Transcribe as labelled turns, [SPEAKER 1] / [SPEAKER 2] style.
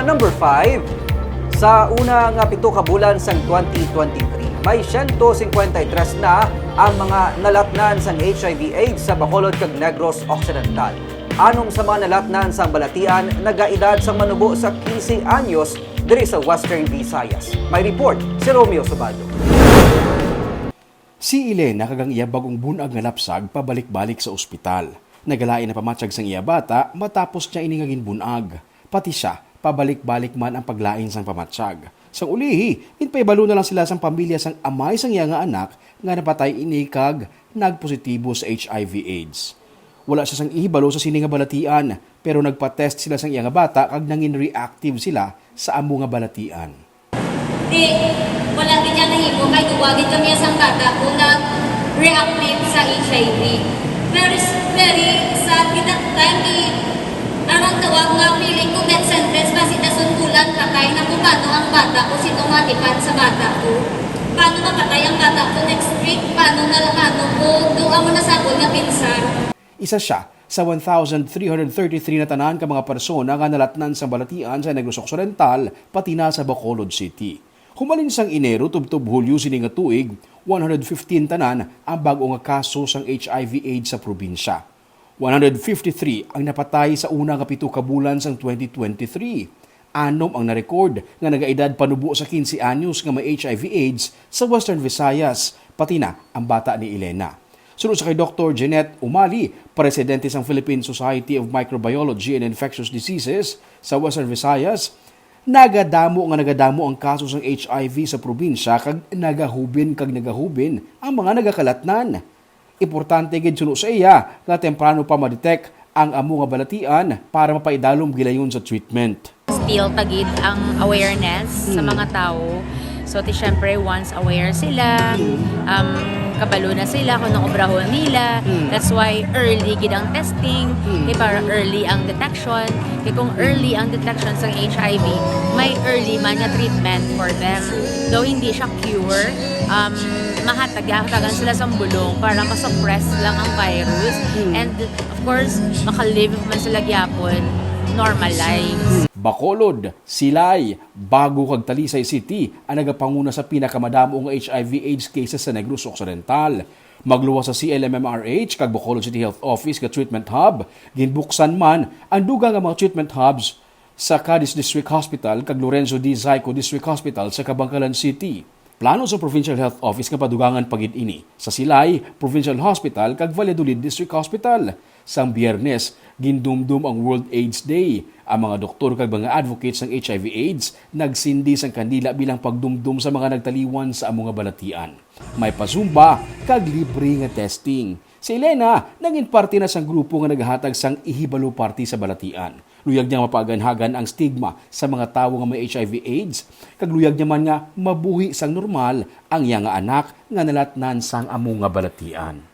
[SPEAKER 1] Sa number 5, sa una nga pito ka bulan sang 2023, may 153 na ang mga nalatnan sang HIV AIDS sa Bacolod kag Negros Occidental. Anong sa mga nalatnan sa balatian nagaedad sa manubo sa 15 anyos diri sa Western Visayas. May report si Romeo Subado.
[SPEAKER 2] Si Elena kagang iya bagong bunag nga lapsag pabalik-balik sa ospital. Nagalain na pamatsyag sang iya bata matapos niya iningagin bunag. Pati siya, pabalik-balik man ang paglain sang pamatsyag. Sang ulihi, inpaibalo na lang sila sang pamilya sang amay sang iya nga anak nga napatay ini kag nagpositibo sa HIV AIDS. Wala siya sang ihibalo sa sini nga balatian, pero nagpa-test sila sang iya nga bata kag nangin reactive sila sa amo nga balatian.
[SPEAKER 3] Di, wala din niya nahimo kay duwagin kami sa bata kung nag-reactive sa HIV. Very, very sad kita time i arang tawag nga feeling ko death sentence kasi nasundulan patay na kung paano ang bata ko sino matipan sa bata ko. Paano mapatay ang bata ko next week? Paano na ano ko? Doon mo nga pinsan.
[SPEAKER 2] Isa siya sa 1,333 na tanan ka mga persona nga nalatnan sa balatian sa Negros Occidental pati na sa Bacolod City. Humalin sang Enero tubtub Hulyo sini nga tuig, 115 tanan ang bago nga kaso sang HIV AIDS sa probinsya. 153 ang napatay sa una nga pito ka bulan sang 2023. Anom ang na-record nga nagaedad panubo sa 15 anyos nga may HIV AIDS sa Western Visayas, pati na ang bata ni Elena. Sunod sa kay Dr. Jeanette Umali, presidente ng Philippine Society of Microbiology and Infectious Diseases sa Western Visayas, nagadamo nga nagadamo ang kaso ng HIV sa probinsya kag nagahubin kag nagahubin ang mga nagakalatnan. Importante gid suno sa iya nga temprano pa ma-detect ang amo nga balatian para mapaidalom gilayon sa treatment.
[SPEAKER 4] still tagid ang awareness sa mga tao. So, ti syempre, once aware sila, um, kabalo na sila kung anong obrahon nila. That's why early gid ang testing, kay para early ang detection. Kay kung early ang detection sa HIV, may early man nga treatment for them. Though hindi siya cure, um, mahatag-hatagan sila sa bulong para masuppress lang ang virus. And of course, makalive man sila gyapon normal lives.
[SPEAKER 2] Bacolod, Silay, Bago kag Talisay City ang nagapanguna sa pinakamadamo nga HIV AIDS cases sa Negros Occidental. Magluwas sa CLMMRH kag Bacolod City Health Office nga treatment hub, ginbuksan man ang dugang nga mga treatment hubs sa Cadiz District Hospital kag Lorenzo D. Zayco District Hospital sa Kabangkalan City. Plano sa Provincial Health Office nga padugangan pagid ini sa Silay Provincial Hospital kag Valladolid District Hospital. Sang Biyernes, gindumdum ang World AIDS Day. Ang mga doktor kag mga advocates ng HIV AIDS nagsindi sang kandila bilang pagdumdum sa mga nagtaliwan sa among balatian. May pasumba kag libre nga testing. Si Elena naging parte na sang grupo nga naghatag sang ihibalo party sa balatian. Luyag niya mapaganhagan ang stigma sa mga tawo nga may HIV AIDS. Kag luyag niya man nga mabuhi sang normal ang iya nga anak nga nalatnan sang among nga balatian.